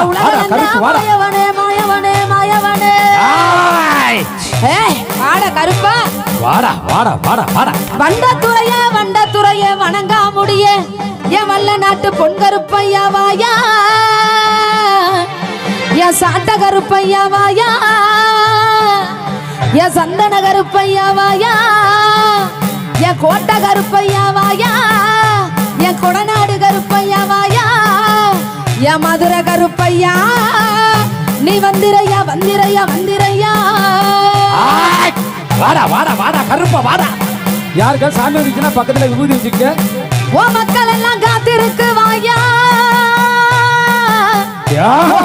வாடா வாடா கருப்பு வாடா. மாயவனே மாயவனே மாயவனே! ஏய் வாட கருப்பா. வாடா வாடா வாடா வாடா. வண்டத்துறைய வண்டத்துறைய வணங்கா முடிய என் வல்ல நாட்டு பொன் கருப்பையா வாயா. என் சாட்ட கருப்பையா வாயா. என் சந்தன கருப்பையா வாயா. என் கோட்டை கருப்பையா வாயா. என் கொடநாடு கருப்பையா வாயா. என் மதுரை கருப்பையா? நீ வந்திரையா வந்திரையா வந்திரையா! வாடா வாடா வாடா கருப்பா வாடா. யாருக்கா சாமி வந்துச்சுன்னா பக்கத்துல விபூதி வச்சுக்க? ஓ மக்கள் எல்லாம் காத்திருக்கு வாயா.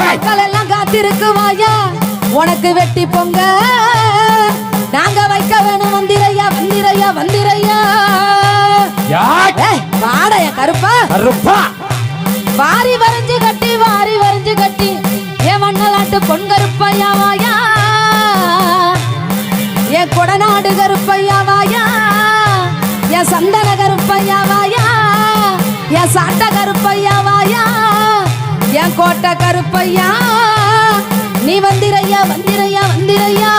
மக்கள் எல்லாம் காத்திருக்கு வாயா. உனக்கு வெட்டி பொங்க. நாங்க வைக்க வேணும் வந்திரையா வந்திரையா வந்திரையா. யாய்! ஏய், வாடா என் கருப்பா. கருப்பா! வாரி வாரி மண்ணலாட்டு பொன் கருப்பையா என் கொடநாடு கருப்பையாவாயா? என் சந்தன கருப்பையாவாயா? என் சாட்ட கருப்பையாவாயா? என் கோட்டை கருப்பையா? நீ வந்திரையா வந்திரையா வந்திரையா?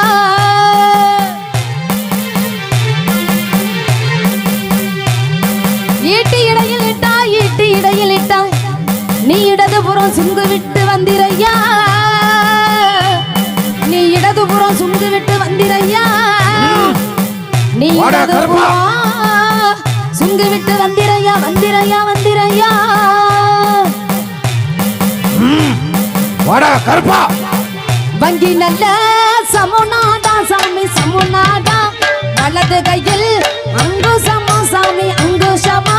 ஈட்டி இடையில் இட்டா ஈட்டி இடையில் இட்டா. நீ இடதுபுறம் சுங்கு விட்டு வந்திரையா? நீ இடதுபுறம் சுங்கு விட்டு வந்திரையா? நீ சுங்கு விட்டு வந்திரையா வந்திரையா வந்திரையா? வாடா கருப்பா. வங்கி நல்ல சமுனாடா சாமி சமுனாடா. வலது கையில் அங்குசமா சாமி அங்குஷமா அங்குசமா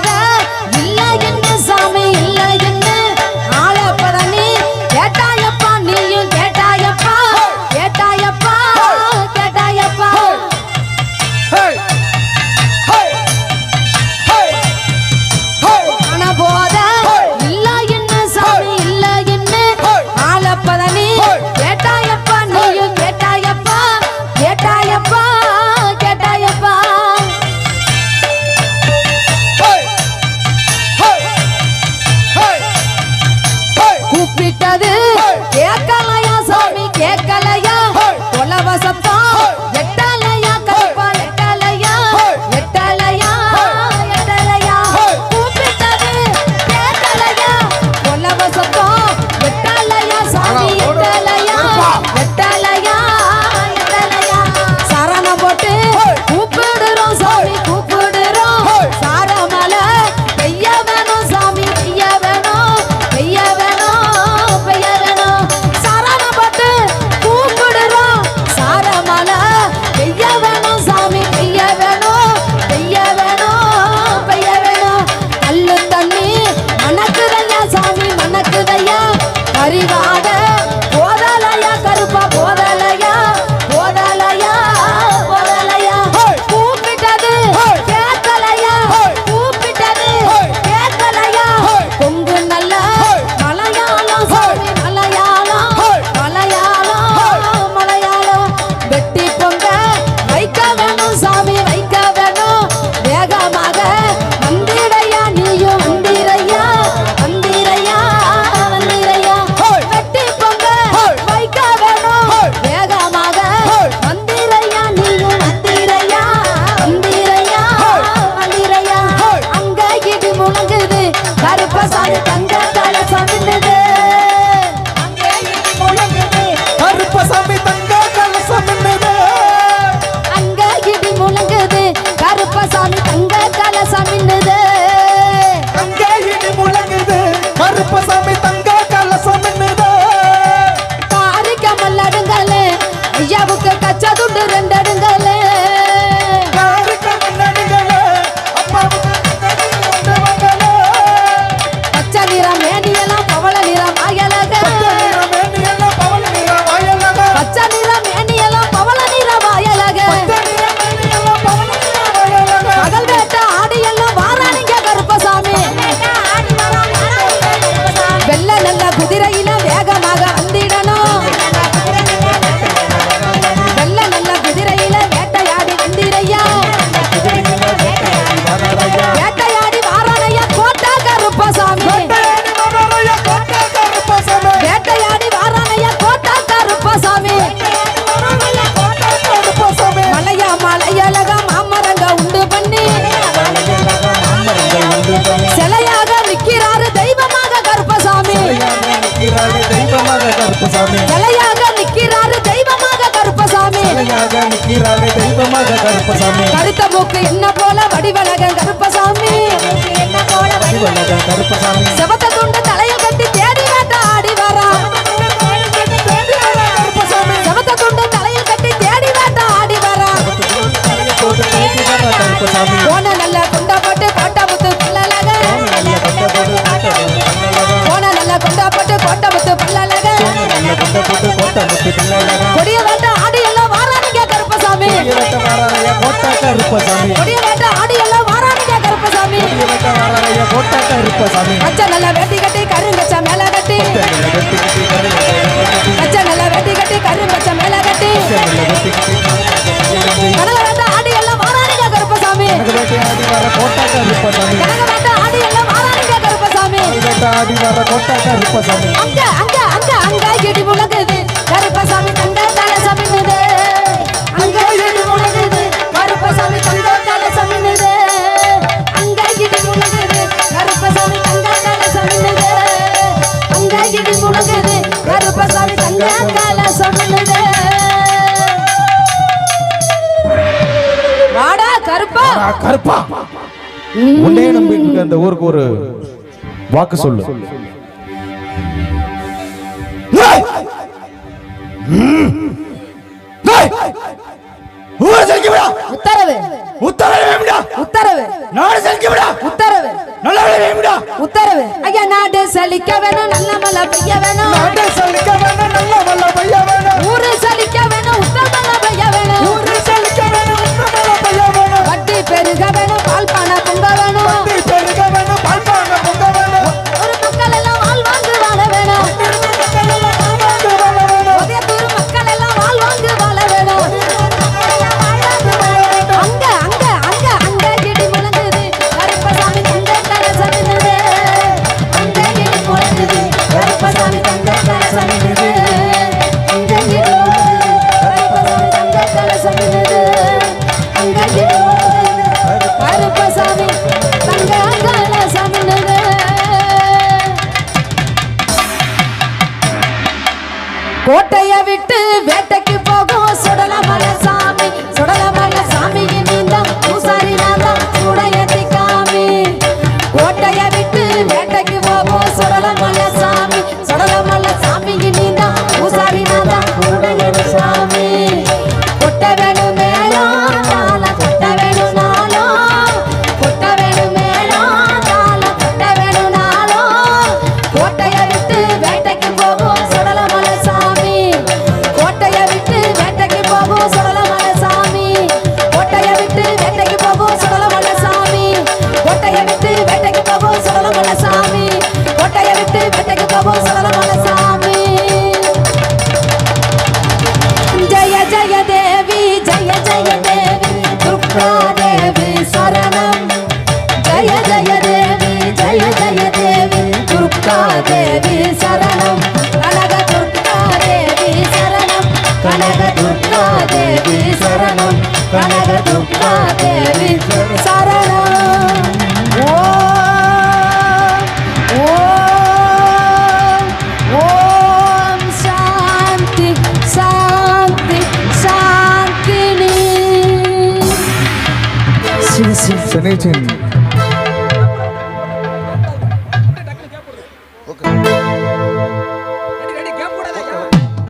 போற இல்ல என்ன சாமி இல்ல என்ன தெய்வமாக கருப்பசாமி. கருத்த மூக்கு என்ன போல வடிவழக கருப்பசாமி? என்ன போல வடிவழக கருப்பசாமி. செவத்த துண்டு தலையில் கட்டி தேடி வேட்ட ஆடி வரா. செவத்த துண்டு தலையில் கட்டி தேடி வேட்ட ஆடி வரா. போட்டு தேடி வர கருப்பசாமி போன நல்ல குண்டா போட்டு கோட்டை முத்து பல்லழக. நல்ல கொண்ட போட்டு காட்ட நல்லழகா போன நல்ல குண்டா போட்டு கோட்டை முத்து பல்லழக. நல்ல கொண்ட போட்டு கோட்டை முத்து பிள்ளைழகா கொடிய வேட்ட கருப்பசாமி கருப்பசாமி. ஆடி எல்லாம் வாரானுங்க கருப்பசாமி. கருப்பசாமி. பச்சை நல்ல வேட்டி கட்டி கருங்கச்ச மேல கட்டி. நல்ல வெட்டி கட்டி கரு கருங்கச்ச மேல கட்டி. வேட்ட ஆடி எல்லாம் வாரானுங்க கருப்பசாமி வெட்டி ஆடி எல்லாம் வாரானுங்க கருப்பசாமி. ஆடி வர கோட்டா கருப்பசாமி. அங்க அங்க அங்க அங்க இடி முழங்குது. அங்க இடி முழங்குது கருப்பசாமி தங்க சமினுது வாடா கருப்பா. கருப்பா. உன்னே நம்பி இருக்க அந்த ஊருக்கு ஒரு வாக்கு சொல்லு! ஊரை செலுக்கி விடா. உத்தரவு. உத்தரவு வேண்டுடா உத்தரவு. நாடு செலுக்கி விடா. உத்தரவு. நல்ல வேண்டுடா உத்தரவு. சலிக்க வேணும் நல்ல மழை பெய்ய வேணும். நாடு செலுக்க வேணும் நல்ல மழை பெய்ய வேணும். விட்டு வேட்டைக்கு போகும் சுடலமல சாமி கோட்டைய விட்டு வேட்டைக்கு போகும் சுடலமல சாமி கோட்டைய விட்டு வேட்டைக்கு போகும் சுடலமல சாமி கோட்டைய விட்டு வேட்டைக்கு போகும் சுடலமல சாமி கோட்டைய விட்டு வேட்டைக்கு போகும் சுடலமல சாமி ஜய ஜய தேவி ஜய ஜய தேவி துர்கா Newton.